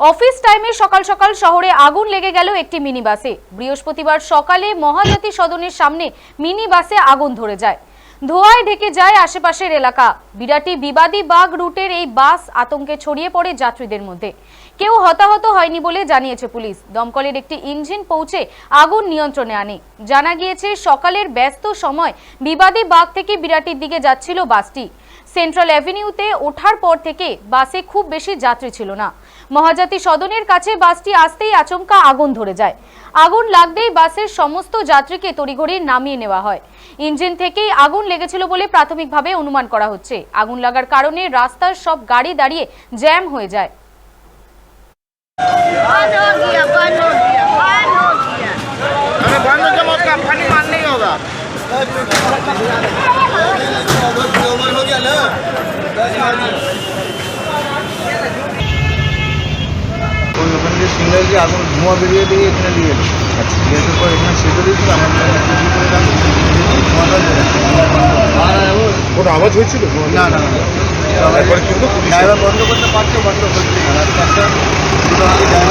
Office টাইমে সকাল সকাল শহরে আগুন লেগে গেল একটি মিনি বাসে বৃহস্পতিবার সকালে মহাজাতি সদনের সামনে মিনি বাসে আগুন ধরে যায়। ধোঁয়ায় ঢেকে যায় আশেপাশের এলাকা। বিরাটি বিবাদী বাঘ রুটের এই বাস আতঙ্কে ছড়িয়ে পড়ে যাত্রীদের মধ্যে। কেউ হতাহত হয়নি বলে জানিয়েছে পুলিশ। দমকলের একটি ইঞ্জিন পৌঁছে আগুন নিয়ন্ত্রণে আনে। জানা গিয়েছে, সকালের ব্যস্ত সময় বিবাদী বাঘ থেকে বিরাটির দিকে যাচ্ছিল বাসটি। সেন্ট্রাল অ্যাভিনিউতে ওঠার পর থেকে বাসে খুব বেশি যাত্রী ছিল না মহাজাতি সদনের কাছে বাসটি আসতেই আচমকা আগুন ধরে যায় আগুন লাগতেই বাসের সমস্ত যাত্রীকে তড়িঘড়ি নামিয়ে নেওয়া হয় ইঞ্জিন থেকেই আগুন লেগেছিল বলে প্রাথমিকভাবে অনুমান করা হচ্ছে আগুন লাগার কারণে রাস্তার সব গাড়ি দাঁড়িয়ে জ্যাম হয়ে যায় बंद हो गया যে সিঙ্গেল যে আগুন ধোঁয়া বেরিয়ে দিয়ে এখানে দিয়ে এলো। আচ্ছা। দিয়ে পর এখানে সেটে দিয়েছিল আমার করে। কোনো আওয়াজ হয়েছিল? না না না। কিন্তু ড্রাইভার বন্ধ করতে পারছ বন্ধ করছে না রাস্তা